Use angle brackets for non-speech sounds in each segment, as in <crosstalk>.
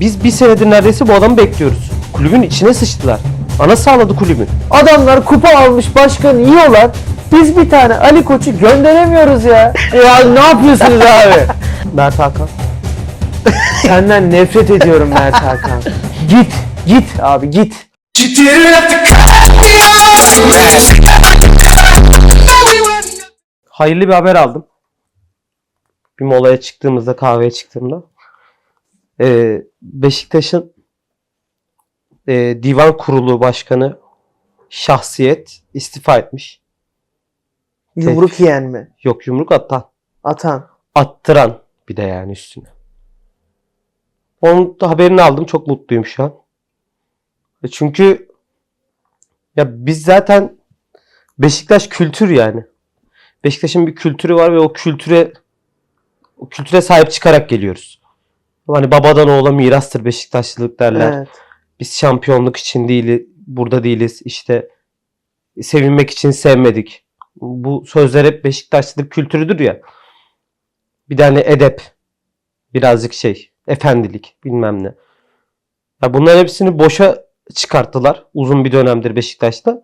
biz bir senedir neredeyse bu adamı bekliyoruz. Kulübün içine sıçtılar. Ana sağladı kulübün. Adamlar kupa almış başkanı yiyorlar. Biz bir tane Ali Koç'u gönderemiyoruz ya. <laughs> Ya ne yapıyorsunuz abi? Mert Hakan. Senden nefret ediyorum Mert Hakan. Git, git abi git. Hayırlı bir haber aldım. Bir molaya çıktığımızda, kahveye çıktığımda. Ee, Beşiktaş'ın e, divan kurulu başkanı şahsiyet istifa etmiş. Yumruk yiyen mi? Yok yumruk atan. Atan. Attıran bir de yani üstüne. Onun da haberini aldım. Çok mutluyum şu an. E Çünkü ya biz zaten Beşiktaş kültür yani. Beşiktaş'ın bir kültürü var ve o kültüre o kültüre sahip çıkarak geliyoruz. Hani babadan oğula mirastır Beşiktaşlılık derler. Evet. Biz şampiyonluk için değil, burada değiliz. İşte sevinmek için sevmedik. Bu sözler hep Beşiktaşlılık kültürüdür ya. Bir hani edep. Birazcık şey. Efendilik. Bilmem ne. Ya bunların hepsini boşa çıkarttılar. Uzun bir dönemdir Beşiktaş'ta.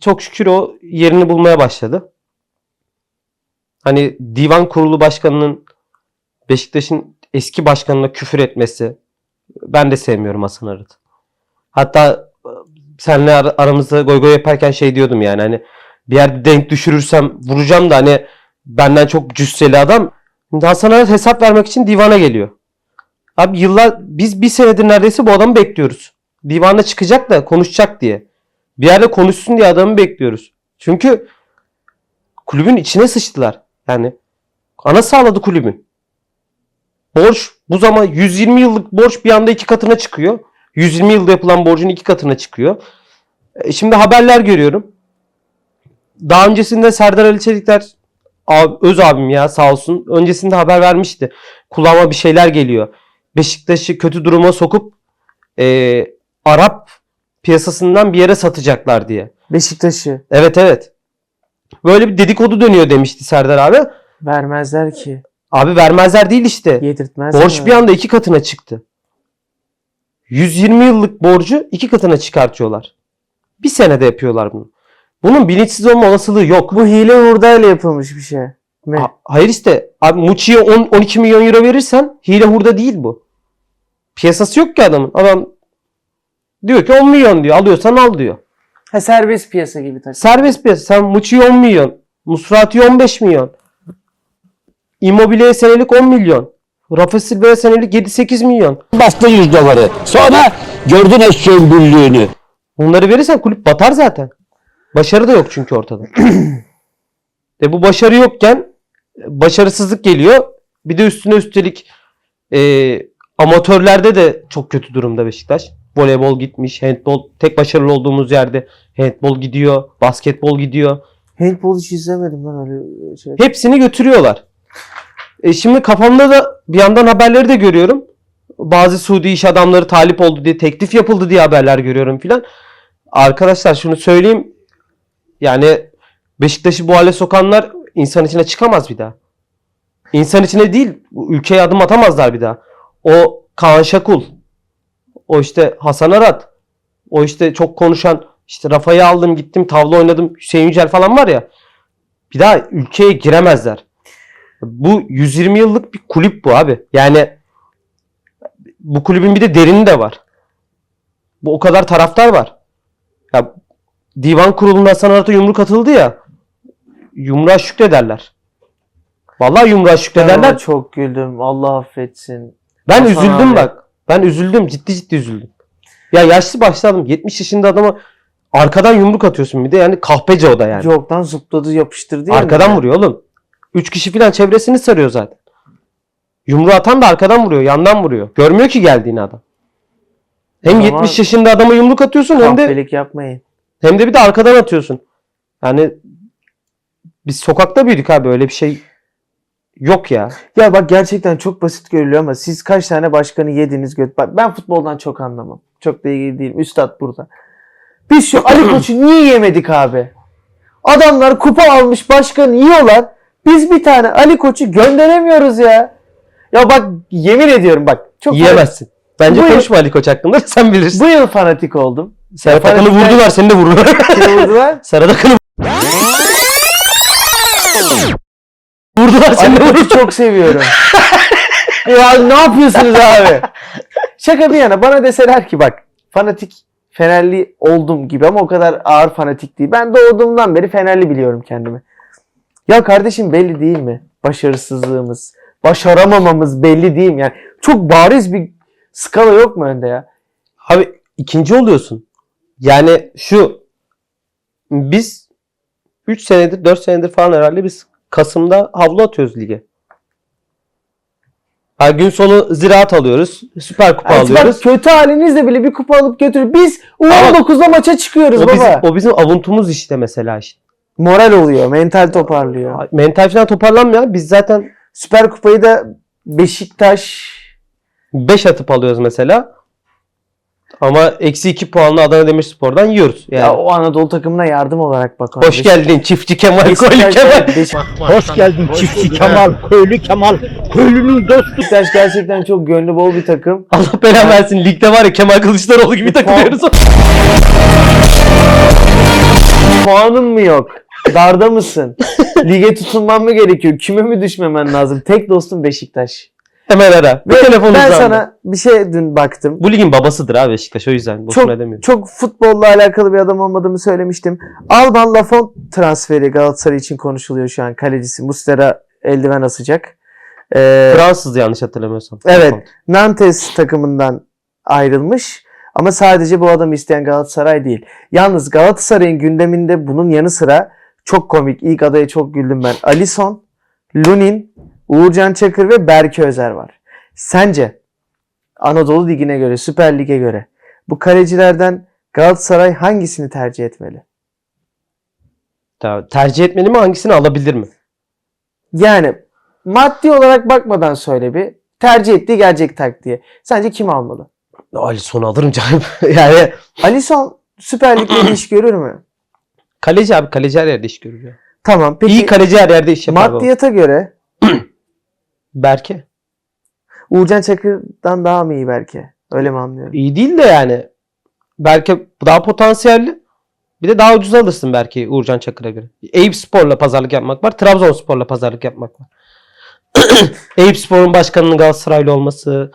Çok şükür o yerini bulmaya başladı. Hani divan kurulu başkanının Beşiktaş'ın eski başkanına küfür etmesi, ben de sevmiyorum Hasan Arat. Hatta e, senle ar- aramızda goy goy yaparken şey diyordum yani hani bir yerde denk düşürürsem vuracağım da hani benden çok cüsseli adam. Şimdi Hasan Arat hesap vermek için divana geliyor. Abi yıllar biz bir senedir neredeyse bu adamı bekliyoruz. Divana çıkacak da konuşacak diye. Bir yerde konuşsun diye adamı bekliyoruz. Çünkü kulübün içine sıçtılar. Yani ana sağladı kulübün. Borç bu zaman 120 yıllık borç bir anda iki katına çıkıyor. 120 yılda yapılan borcun iki katına çıkıyor. E, Şimdi haberler görüyorum. Daha öncesinde Serdar Ali Çelikler ab- öz abim ya sağ olsun. Öncesinde haber vermişti. Kulağıma bir şeyler geliyor. Beşiktaş'ı kötü duruma sokup e, Arap piyasasından bir yere satacaklar diye. Beşiktaş'ı Evet evet. Böyle bir dedikodu dönüyor demişti Serdar abi. vermezler ki. Abi vermezler değil işte. Yedirtmezler. Borç bir anda iki katına çıktı. 120 yıllık borcu iki katına çıkartıyorlar. Bir senede yapıyorlar bunu. Bunun bilinçsiz olma olasılığı yok. Bu hile hurdayla yapılmış bir şey. Mi? Ha- hayır işte abi Muçi'ye 10 12 milyon euro verirsen hile hurda değil bu. Piyasası yok ki adamın. Adam diyor ki 10 milyon diyor. Alıyorsan al diyor. Ha, serbest piyasa gibi tabii. Serbest piyasa. Sen Muçi'ye 10 milyon. Musrati'ye 15 milyon. Immobile'ye senelik 10 milyon. Rafa Silva'ya senelik 7-8 milyon. Bastı 100 doları. Sonra gördün eşeğin büllüğünü. Bunları verirsen kulüp batar zaten. Başarı da yok çünkü ortada. <clears throat> e bu başarı yokken başarısızlık geliyor. Bir de üstüne üstelik e, amatörlerde de çok kötü durumda Beşiktaş. Voleybol gitmiş, handbol tek başarılı olduğumuz yerde handbol gidiyor, basketbol gidiyor. Handball hiç izlemedim lan öyle şey. Hepsini götürüyorlar. E şimdi kafamda da bir yandan haberleri de görüyorum. Bazı Suudi iş adamları talip oldu diye teklif yapıldı diye haberler görüyorum filan. Arkadaşlar şunu söyleyeyim. Yani Beşiktaş'ı bu hale sokanlar insan içine çıkamaz bir daha. İnsan içine değil, ülkeye adım atamazlar bir daha. O Kaan Şakul, o işte Hasan Arat, o işte çok konuşan işte Rafa'yı aldım gittim tavla oynadım Hüseyin Yücel falan var ya. Bir daha ülkeye giremezler. Bu 120 yıllık bir kulüp bu abi. Yani bu kulübün bir de derini de var. Bu o kadar taraftar var. Ya divan kurulunda Hasan Arat'a yumruk atıldı ya. Yumruğa şükrederler. Vallahi yumruğa Ben şükrederler. çok güldüm. Allah affetsin. Ben Hasan üzüldüm abi. bak. Ben üzüldüm. Ciddi ciddi üzüldüm. Ya yaşlı başlı adam. 70 yaşında adama arkadan yumruk atıyorsun bir de yani kahpece o da yani. Yoktan zıpladı yapıştırdı ya. Arkadan vuruyor oğlum. Üç kişi falan çevresini sarıyor zaten. Yumruğu atan da arkadan vuruyor, yandan vuruyor. Görmüyor ki geldiğini adam. Hem Ama 70 yaşında adama yumruk atıyorsun hem de yapmayın. hem de bir de arkadan atıyorsun. Yani biz sokakta büyüdük abi öyle bir şey yok ya. Ya bak gerçekten çok basit görülüyor ama siz kaç tane başkanı yediniz göt. Bak ben futboldan çok anlamam. Çok da ilgili değilim. Üstad burada. Biz şu Ali Koç'u niye yemedik abi? Adamlar kupa almış başkanı yiyorlar. Biz bir tane Ali Koç'u gönderemiyoruz ya. Ya bak yemin ediyorum bak. Çok Yiyemezsin. Bence Bu- konuşma Ali Koç hakkında <laughs> sen bilirsin. Bu yıl fanatik oldum. Serhat Akın'ı vurdular seni de vurdular. Kime vurdular? <laughs> Serhat Akın'ı vurdular seni de vurdular. çok seviyorum. <laughs> ya ne yapıyorsunuz abi? Şaka bir yana bana deseler ki bak fanatik Fenerli oldum gibi ama o kadar ağır fanatik değil. Ben doğduğumdan beri Fenerli biliyorum kendimi. Ya kardeşim belli değil mi? Başarısızlığımız, başaramamamız belli değil mi? Yani çok bariz bir skala yok mu önde ya? Abi ikinci oluyorsun. Yani şu biz 3 senedir 4 senedir falan herhalde biz Kasım'da havlu atıyoruz lige. Her gün sonu ziraat alıyoruz. Süper kupa Yani alıyoruz. bak kötü halinizle bile bir kupa alıp götürür. Biz U19'da maça çıkıyoruz O baba. bizim, o bizim avuntumuz işte mesela işte. Moral oluyor, mental toparlıyor. Mental falan toparlanmıyor. Biz zaten Süper Kupayı da Beşiktaş 5 atıp alıyoruz mesela. Ama eksi 2 puanla Adana Demirspor'dan yiyoruz. Yani. ya o Anadolu takımına yardım olarak bak. Hoş geldin çiftçi Kemal Koylu Beşiktaş, Kemal. Beşiktaş, Hoş geldin çiftçi Kemal, köylü Kemal, köylünün dostu. Beşiktaş gerçekten çok gönlü bol bir takım. Allah belanı versin. Ligde var ya Kemal Kılıçdaroğlu gibi takılıyoruz. Puanın mı yok? Darda mısın? Lige tutunman mı gerekiyor? Küme mi düşmemen lazım? Tek dostum Beşiktaş. Hemen ara. Ve telefonu ben uzandı. sana bir şey dün baktım. Bu ligin babasıdır abi Beşiktaş o yüzden. Boşuna Çok, demiyorum. çok futbolla alakalı bir adam olmadığımı söylemiştim. Alban Lafont transferi Galatasaray için konuşuluyor şu an. Kalecisi Mustera eldiven asacak. Ee, Fransız yanlış hatırlamıyorsam. Evet. Nantes takımından ayrılmış. Ama sadece bu adamı isteyen Galatasaray değil. Yalnız Galatasaray'ın gündeminde bunun yanı sıra çok komik. İlk adaya çok güldüm ben. Alisson, Lunin, Uğurcan Çakır ve Berke Özer var. Sence Anadolu Ligi'ne göre, Süper Lig'e göre bu kalecilerden Galatasaray hangisini tercih etmeli? Tercih etmeli mi hangisini alabilir mi? Yani maddi olarak bakmadan söyle bir. Tercih ettiği gelecek tak diye. Sence kim almalı? Ali son alırım canım. <laughs> yani Alisson Süper Lig'de iş görür mü? Kaleci abi kaleci her yerde iş görür ya. Tamam. Peki İyi kaleci her yerde iş yapar. baba. maddiyata göre <clears throat> Berke. Uğurcan Çakır'dan daha mı iyi belki? Öyle mi anlıyorum? İyi değil de yani. Berke daha potansiyelli. Bir de daha ucuz alırsın belki Uğurcan Çakır'a göre. Eyüp Spor'la pazarlık yapmak var. Trabzonspor'la pazarlık yapmak var. <clears throat> Eyüp Spor'un başkanının Galatasaraylı olması,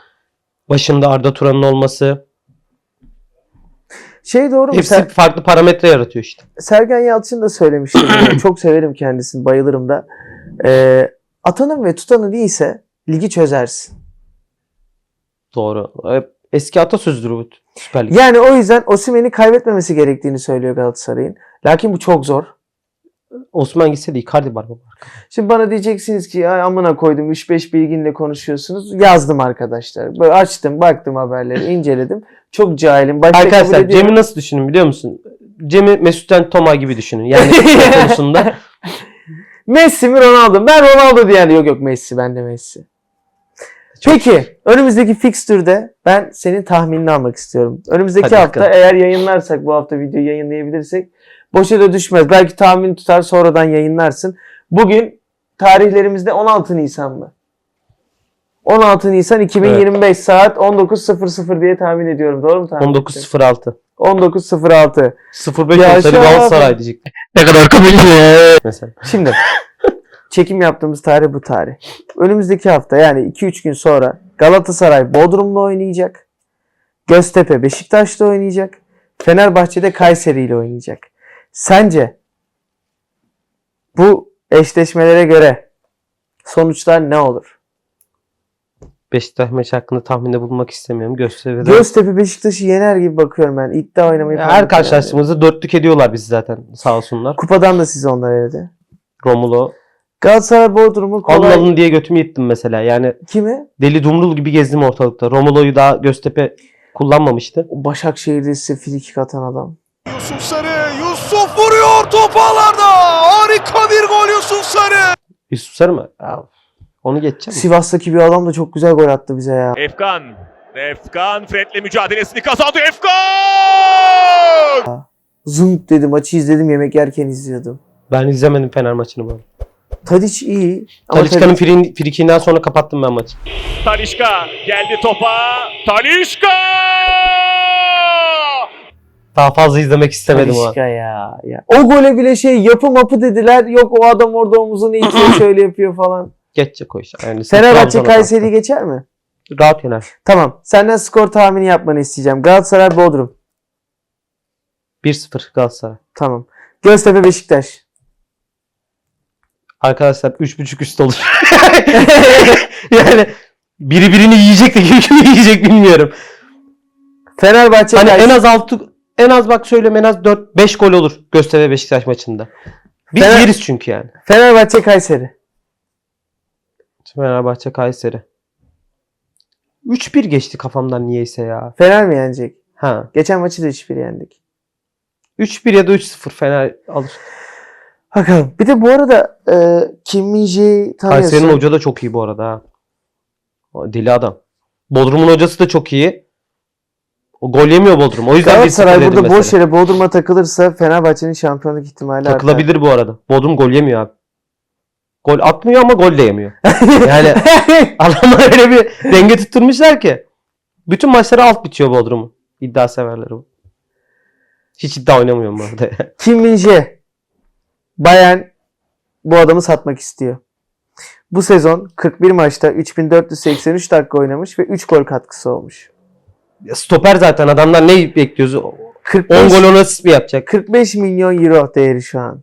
başında Arda Turan'ın olması. Şey doğru mu? Hepsi Ser- farklı parametre yaratıyor işte. Sergen Yalçın da söylemişti. <clears throat> Çok severim kendisini. Bayılırım da. Ee, atanın ve tutanı değilse ligi çözersin. Doğru. Hep Eski atasözüdür bu Süper Lig. Yani o yüzden Osimhen'i kaybetmemesi gerektiğini söylüyor Galatasaray'ın. Lakin bu çok zor. Osman gitse de Icardi var baba. Şimdi bana diyeceksiniz ki ay amına koydum 3-5 bilginle konuşuyorsunuz. Yazdım arkadaşlar. Böyle açtım, baktım haberleri, <laughs> inceledim. Çok cahilim. Başta kabul Arkadaşlar. Cem'i nasıl düşünün biliyor musun? Cem'i Mesut Toma gibi düşünün. Yani <laughs> konusunda. Messi mi Ronaldo? Ben Ronaldo diyen yok yok Messi. Ben de Messi. Peki önümüzdeki fikstürde ben senin tahminini almak istiyorum. Önümüzdeki Hadi hafta bakalım. eğer yayınlarsak bu hafta videoyu yayınlayabilirsek boşa da düşmez. Belki tahmin tutar sonradan yayınlarsın. Bugün tarihlerimizde 16 Nisan mı? 16 Nisan 2025 saat 19.00 diye tahmin ediyorum. Doğru mu tahmin? ettim? 19.06. 19.06. 05 Ya olsaydı Galatasaray diyecektim. Ne kadar komik. Mesela. Şimdi <laughs> çekim yaptığımız tarih bu tarih. Önümüzdeki hafta yani 2-3 gün sonra Galatasaray Bodrum'la oynayacak. Göztepe Beşiktaş'la oynayacak. Fenerbahçe'de Kayseri ile oynayacak. Sence bu eşleşmelere göre sonuçlar ne olur? Beşiktaş maçı hakkında tahminde bulunmak istemiyorum. Gösteride. Göztepe Beşiktaş'ı yener gibi bakıyorum ben. İddia oynamayı falan her karşılaştığımızda dörtlük ediyorlar bizi zaten sağ olsunlar. Kupadan da siz onlar eledi. Romulo. Galatasaray Bodrum'u Alın kolay... alın diye götümü yittim mesela. Yani Kimi? deli dumrul gibi gezdim ortalıkta. Romulo'yu daha Göztepe kullanmamıştı. O Başakşehir'de size frikik atan adam. Yusuf Sarı, Yusuf vuruyor top ağlarda. Harika bir gol Yusuf Sarı. Yusuf Sarı mı? Ya, onu geçeceğim. Sivas'taki bir adam da çok güzel gol attı bize ya. Efkan. Efkan Fred'le mücadelesini kazandı. Efkan! Zınk dedi maçı izledim yemek yerken izliyordum. Ben izlemedim Fener maçını bu arada. Tadic iyi. Ama Talisca'nın Tadic- fri- frikiğinden sonra kapattım ben maçı. Talişka geldi topa. Talişka! Daha fazla izlemek istemedim o an. Ya, ya. O gole bile şey yapı mapı dediler. Yok o adam orada omuzunu itiyor <clears throat> şöyle yapıyor falan. Geçecek o iş. Yani Fenerbahçe Kayseri'yi geçer mi? Rahat yener. Tamam. Senden skor tahmini yapmanı isteyeceğim. Galatasaray Bodrum. 1-0 Galatasaray. Tamam. Göztepe Beşiktaş. Arkadaşlar 3.5 üst olur. <laughs> yani biri birini yiyecek de kim kimi yiyecek bilmiyorum. Fenerbahçe Hani Kayseri. en az 6 en az bak söyleyeyim en az 4 5 gol olur Göztepe Beşiktaş maçında. Biz Fener- yeriz çünkü yani. Fenerbahçe Kayseri. Fenerbahçe Kayseri. 3-1 geçti kafamdan niyeyse ya. Fener mi yenecek? Ha. Geçen maçı da 3-1 yendik. 3-1 ya da 3-0 Fener alır. Bakalım. Bir de bu arada e, Kim Min-jae'yi tanıyorsun. Kayseri'nin hoca da çok iyi bu arada ha. O deli adam. Bodrum'un hocası da çok iyi. O gol yemiyor Bodrum. O yüzden 1-0 Galatasaray burada boş yere Bodrum'a takılırsa Fenerbahçe'nin şampiyonluk ihtimali artar. Takılabilir bu arada. Bodrum gol yemiyor abi. Gol atmıyor ama gol de yemiyor. <laughs> Yani adamlar öyle bir denge tutturmuşlar ki. Bütün maçları alt bitiyor Bodrum'un. İddia severleri bu. Hiç iddia oynamıyorum bu arada. <laughs> Kim Min-jae. Bayern bu adamı satmak istiyor. Bu sezon 41 maçta 3483 dakika oynamış ve 3 gol katkısı olmuş. Stoper zaten adamlar ne bekliyoruz? 10 45, gol 10 asist mi yapacak? 45 milyon euro değeri şu an.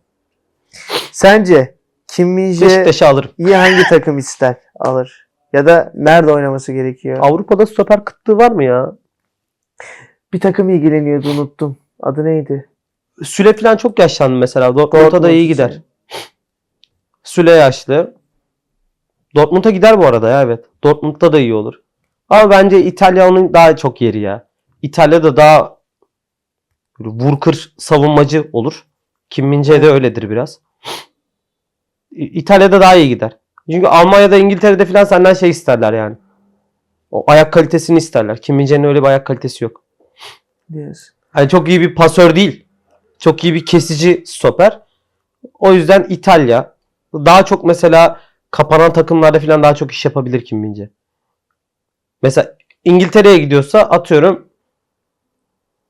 Sence Kim Beşiktaş'ı alırım. iyi hangi takım ister alır? Ya da nerede oynaması gerekiyor? Avrupa'da stoper kıtlığı var mı ya? Bir takım ilgileniyordu unuttum. Adı neydi? Süle falan çok yaşlandı mesela. Dortmund'a da iyi gider. Süle yaşlı. Dortmund'a gider bu arada ya evet. Dortmund'da da iyi olur. Ama bence İtalya onun daha çok yeri ya. İtalya'da daha böyle vur kır savunmacı olur. Kim de öyledir biraz. İtalya'da daha iyi gider. Çünkü Almanya'da İngiltere'de falan senden şey isterler yani. O ayak kalitesini isterler. Kim öyle bir ayak kalitesi yok. Diyorsun. Hani çok iyi bir pasör değil. Çok iyi bir kesici stoper. O yüzden İtalya daha çok mesela kapanan takımlarda falan daha çok iş yapabilir Kim Min-jae. Mesela İngiltere'ye gidiyorsa atıyorum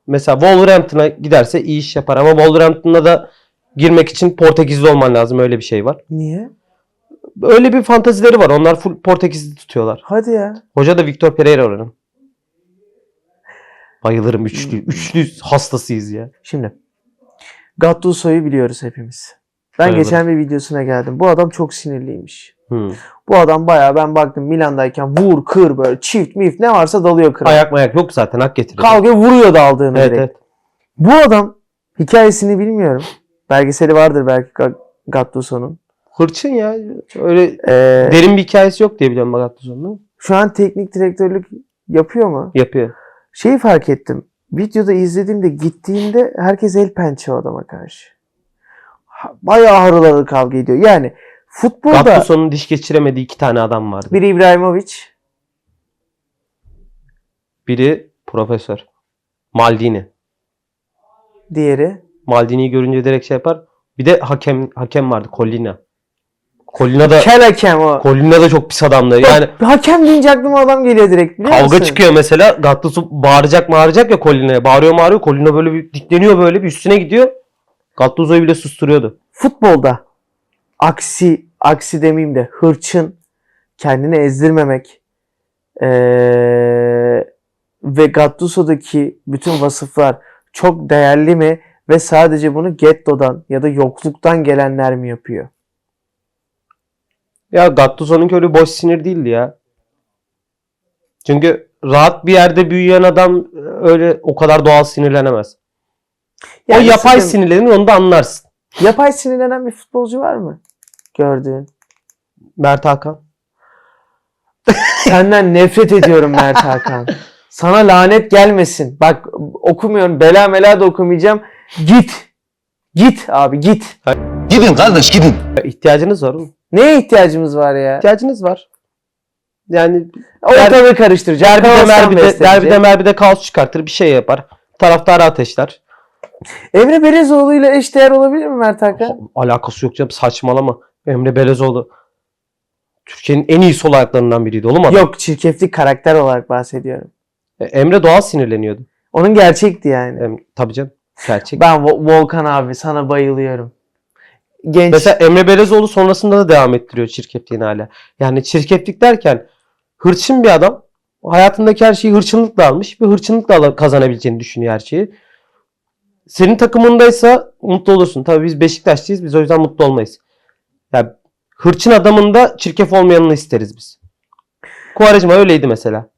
mesela Wolverhampton'a giderse iyi iş yapar ama Wolverhampton'a da girmek için Portekizli olman lazım öyle bir şey var. Niye? Öyle bir fantazileri var. Onlar full Portekizli tutuyorlar. Hadi ya. Hoca da Victor Pereira oranın. Bayılırım üçlü. Üçlü hastasıyız ya. Şimdi Gattuso'yu biliyoruz hepimiz. Ben Sayılır. geçen bir videosuna geldim. Bu adam çok sinirliymiş. Hmm. Bu adam bayağı ben baktım Milan'dayken vur kır böyle çift mif ne varsa dalıyor kıra. Ayak mayak yok zaten hak getiriyor. Kavga vuruyor daldığını Evet, direkt. evet. Bu adam hikayesini bilmiyorum. Belgeseli vardır belki Ga- Gattuso'nun. Hırçın ya. Öyle Ee, derin bir hikayesi yok diye biliyorum Gattuso'nun. şu an teknik direktörlük yapıyor mu? Yapıyor. Şeyi fark ettim. Videoda izlediğimde gittiğinde herkes el pençe adama karşı. Bayağı harılalı kavga ediyor. Yani futbolda Gattuso'nun diş geçiremediği iki tane adam vardı. biri İbrahimovic, Biri profesör. Maldini. diğeri Maldini'yi görünce direkt şey yapar. Bir de hakem hakem vardı. Collina. Collina da kel hakem o. Collina da çok pis adamdı. Yani hakem deyince aklıma adam geliyor direkt biliyor kavga musun? çıkıyor mesela. Gattuso bağıracak bağıracak ya Collina'ya. Bağırıyor bağırıyor. Collina böyle bir dikleniyor böyle bir üstüne gidiyor. Gattuso'yu bile susturuyordu. Futbolda aksi aksi demeyeyim de hırçın kendini ezdirmemek ee, ve Gattuso'daki bütün vasıflar çok değerli mi ve sadece bunu gettodan ya da yokluktan gelenler mi yapıyor? Ya Gattuso'nun öyle boş sinir değildi ya. Çünkü rahat bir yerde büyüyen adam öyle o kadar doğal sinirlenemez. Yani o yapay sinirlenir onu da anlarsın. Yapay sinirlenen bir futbolcu var mı? Gördüğün. Mert Hakan. <laughs> Senden nefret ediyorum Mert Hakan. Sana lanet gelmesin. Bak okumuyorum. Bela mela da okumayacağım. Git. Git abi git. Gidin kardeş gidin. Ya İhtiyacınız var oğlum. Neye ihtiyacımız var ya? İhtiyacınız var. Yani Ortalığı karıştıracak. derbide merbide, derbide merbide kaos çıkartır bir şey yapar. Taraftarı ateşler. Emre Belezoğlu ile eşdeğer olabilir mi Mert Hakan? Alakası yok canım saçmalama. Emre Belezoğlu Türkiye'nin en iyi sol ayaklarından biriydi oğlum adam. Yok çirkeflik karakter olarak bahsediyorum. E, Emre doğal sinirleniyordu. Onun gerçekti yani. Em, tabii canım. Gerçek. Ben Vo- Volkan abi sana bayılıyorum. Genç. Mesela Emre Belezoğlu sonrasında da devam ettiriyor çirkefliğini hala. Yani çirkeflik derken hırçın bir adam. Hayatındaki her şeyi hırçınlıkla almış ve hırçınlıkla kazanabileceğini düşünüyor her şeyi. Senin takımındaysa mutlu olursun. Tabii biz Beşiktaşlıyız. Biz o yüzden mutlu olmayız. Yani hırçın adamın da çirkef olmayanını isteriz biz. Kuvarecma öyleydi mesela.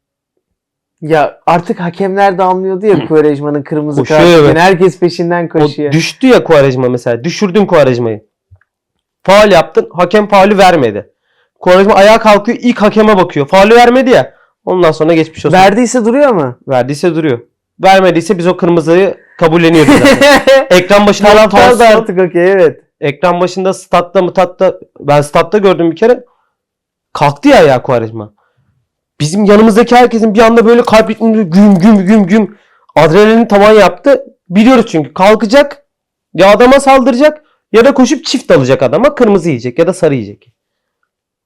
Ya artık hakemler de anlıyordu ya Quaresma'nın kırmızı Koşuyor kartı. evet. Herkes peşinden O koşuyor. düştü ya Kuvarecma mesela. Düşürdün Kuvarecma'yı. Faal yaptın. Hakem faulü vermedi. Kuvarecma ayağa kalkıyor. ilk hakeme bakıyor. Faulü vermedi ya. Ondan sonra geçmiş olsun. Verdiyse duruyor mu? Verdiyse duruyor. Vermediyse biz o kırmızıyı kabulleniyoruz zaten. <laughs> Ekran başında da falso. artık okey evet. Ekran başında statta mı tatta ben statta gördüm bir kere. Kalktı ya ayağa Kuvarecma. Bizim yanımızdaki herkesin bir anda böyle kalp ritmi güm güm güm güm adrenalin tavan yaptı. Biliyoruz çünkü kalkacak ya adama saldıracak ya da koşup çift alacak adama kırmızı yiyecek ya da sarı yiyecek.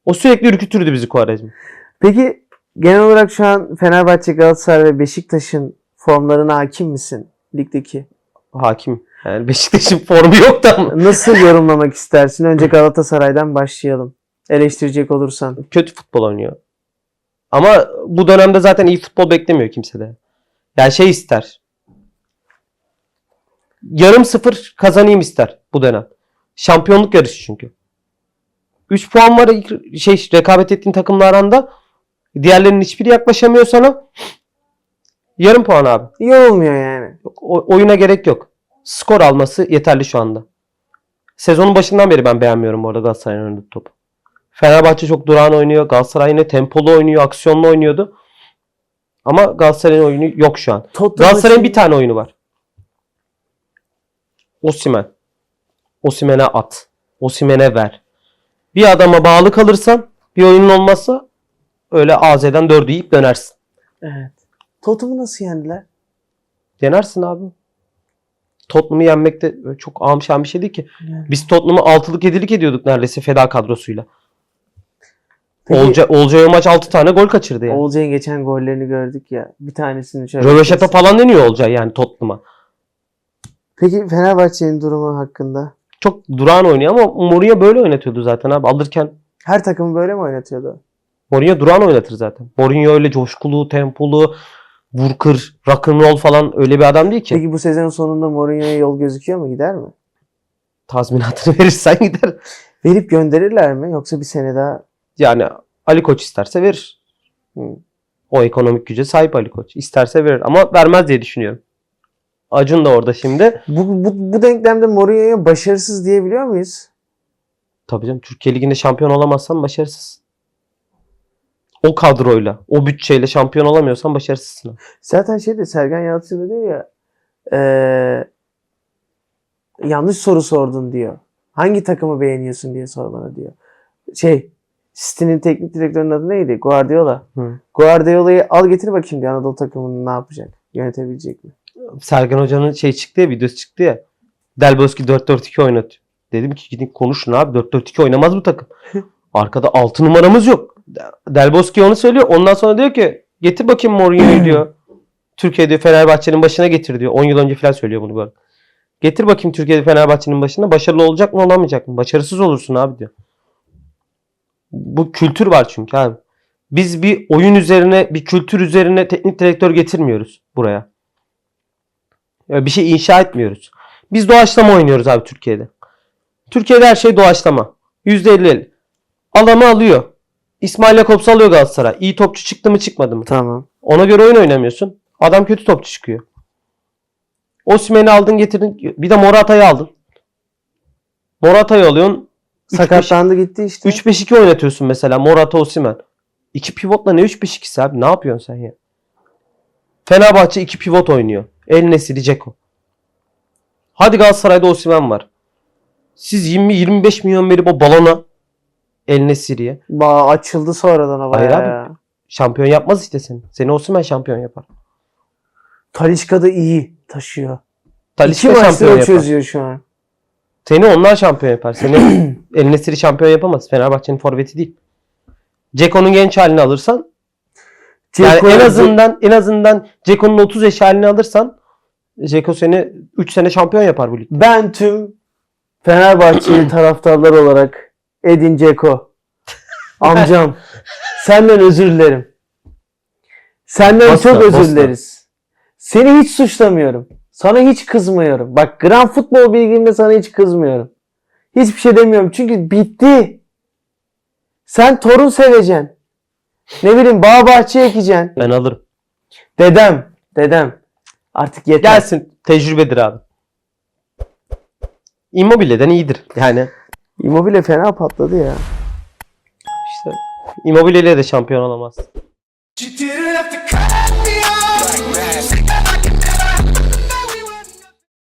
O sürekli ürkütürdü bizi Kuvarecma. Peki genel olarak şu an Fenerbahçe, Galatasaray ve Beşiktaş'ın formlarına hakim misin ligdeki? Hakim. Yani Beşiktaş'ın <laughs> formu yok da. Nasıl yorumlamak istersin? Önce Galatasaray'dan başlayalım. Eleştirecek olursan. kötü futbol oynuyor. Ama bu dönemde zaten iyi futbol beklemiyor kimse de. Yani şey ister. Yarım sıfır kazanayım ister bu dönem. Şampiyonluk yarışı çünkü. 3 puan var şey rekabet ettiğin takımla aranda. Diğerlerinin hiçbiri yaklaşamıyor sana. Yarım puan abi. İyi olmuyor yani. O- oyuna gerek yok. Skor alması yeterli şu anda. Sezonun başından beri ben beğenmiyorum bu arada Galatasaray'ın oynadığı topu. Fenerbahçe çok durağan oynuyor. Galatasaray yine tempolu oynuyor, aksiyonlu oynuyordu. Ama Galatasaray'ın oyunu yok şu an. Tottenham Galatasaray'ın için- bir tane oyunu var. Osimen. Osimen'e at. Osimen'e ver. Bir adama bağlı kalırsan, bir oyunun olmazsa öyle AZ'den dördü yiyip dönersin. Evet. Tottenham'ı nasıl yendiler? Yenersin abi. Tottenham'ı yenmek de çok amşan bir şey değil ki. Yani. Biz Tottenham'ı altılık yedilik ediyorduk neredeyse feda kadrosuyla. Peki, Olca, Olcay o maç 6 tane gol kaçırdı yani. Olcay'ın geçen gollerini gördük ya. Bir tanesini şöyle. Röveşata falan deniyor Olcay yani Tottenham'a. Peki Fenerbahçe'nin durumu hakkında? Çok durağan oynuyor ama Mourinho böyle oynatıyordu zaten abi. Alırken Her takımı böyle mi oynatıyordu? Mourinho durağan oynatır zaten. Mourinho öyle coşkulu, tempolu, vur kır, rock'n'roll falan öyle bir adam değil ki. Peki bu sezon sonunda Mourinho'ya yol gözüküyor mu? Gider mi? Tazminatını <laughs> verirsen gider. Verip gönderirler mi? Yoksa bir sene daha Yani Ali Koç isterse verir. Hı. O ekonomik güce sahip Ali Koç. İsterse verir ama vermez diye düşünüyorum. Acun da orada şimdi. Bu, bu, bu denklemde Mourinho'ya başarısız diyebiliyor muyuz? Tabii canım Türkiye Ligi'nde şampiyon olamazsan başarısız. O kadroyla, o bütçeyle şampiyon olamıyorsan başarısızsın. Zaten şey de Sergen Yalçın da diyor ya eee, yanlış soru sordun diyor. Hangi takımı beğeniyorsun diye sor bana diyor. Şey City'nin teknik direktörünün adı neydi? Guardiola. Hı. Guardiola'yı al getir bakayım diyor Anadolu takımını ne yapacak? Yönetebilecek mi? Sergen Hoca'nın şey çıktı ya, videosu çıktı ya. Del Bosque 4-4-2 oynatıyor. Dedim ki gidin konuşun abi 4-4-2 oynamaz bu takım. <laughs> Arkada 6 numaramız yok. Del Bosque onu söylüyor. Ondan sonra diyor ki getir bakayım Mourinho'yu diyor. Türkiye'de Fenerbahçe'nin başına getir diyor. 10 yıl önce falan söylüyor bunu böyle. Getir bakayım Türkiye'de Fenerbahçe'nin başına. Başarılı olacak mı olamayacak mı? Başarısız olursun abi diyor. Bu kültür var çünkü abi. Biz bir oyun üzerine, bir kültür üzerine teknik direktör getirmiyoruz buraya. Ya Bir şey inşa etmiyoruz. Biz doğaçlama oynuyoruz abi Türkiye'de. Türkiye'de her şey doğaçlama. %50. Adamı alıyor. İsmail Jakobs alıyor Galatasaray. İyi topçu çıktı mı çıkmadı mı? Tamam. Ona göre oyun oynamıyorsun. Adam kötü topçu çıkıyor. Osimhen'i aldın getirdin. Bir de Morata'yı aldın. Morata'yı alıyorsun. Sakatlandı gitti işte. 3-5-2 oynatıyorsun mesela. Morata Osimhen. İki pivotla ne 3-5-2'si abi? Ne yapıyorsun sen ya? Fenerbahçe iki pivot oynuyor. El Nesiri Ceko. Hadi Galatasaray'da Osimhen var. Siz 20-25 milyon verip o balona El Nesiri'ye. Ba açıldı sonradan o Hayır bayağı abi. ya. Şampiyon yapmaz işte seni. Seni Osimhen şampiyon yapar. Talisca da iyi taşıyor. Talisca İki şampiyon yapar. çözüyor şu an. Seni onlar şampiyon yapar. Seni <clears throat> El Nesiri şampiyon yapamaz. Fenerbahçe'nin forveti değil. Ceko'nun genç halini alırsan yani en azından en azından Ceko'nun 30 yaş halini alırsan Ceko seni 3 sene şampiyon yapar bu ligde. Ben tüm Fenerbahçeli <clears throat> taraftarlar olarak Edin Dzeko amcam senden özür dilerim. Senden Asla, çok özür dileriz. Seni hiç suçlamıyorum. Sana hiç kızmıyorum. Bak gram futbol bilgimde sana hiç kızmıyorum. Hiçbir şey demiyorum. Çünkü bitti. Sen torun seveceksin. Ne bileyim bağ bahçe ekeceksin. Ben alırım. Dedem. Dedem. Artık yeter. Gelsin tecrübedir abi. Immobile'den iyidir. Yani Immobile fena patladı ya. İşte Immobile ile de şampiyon olamaz. Ciddi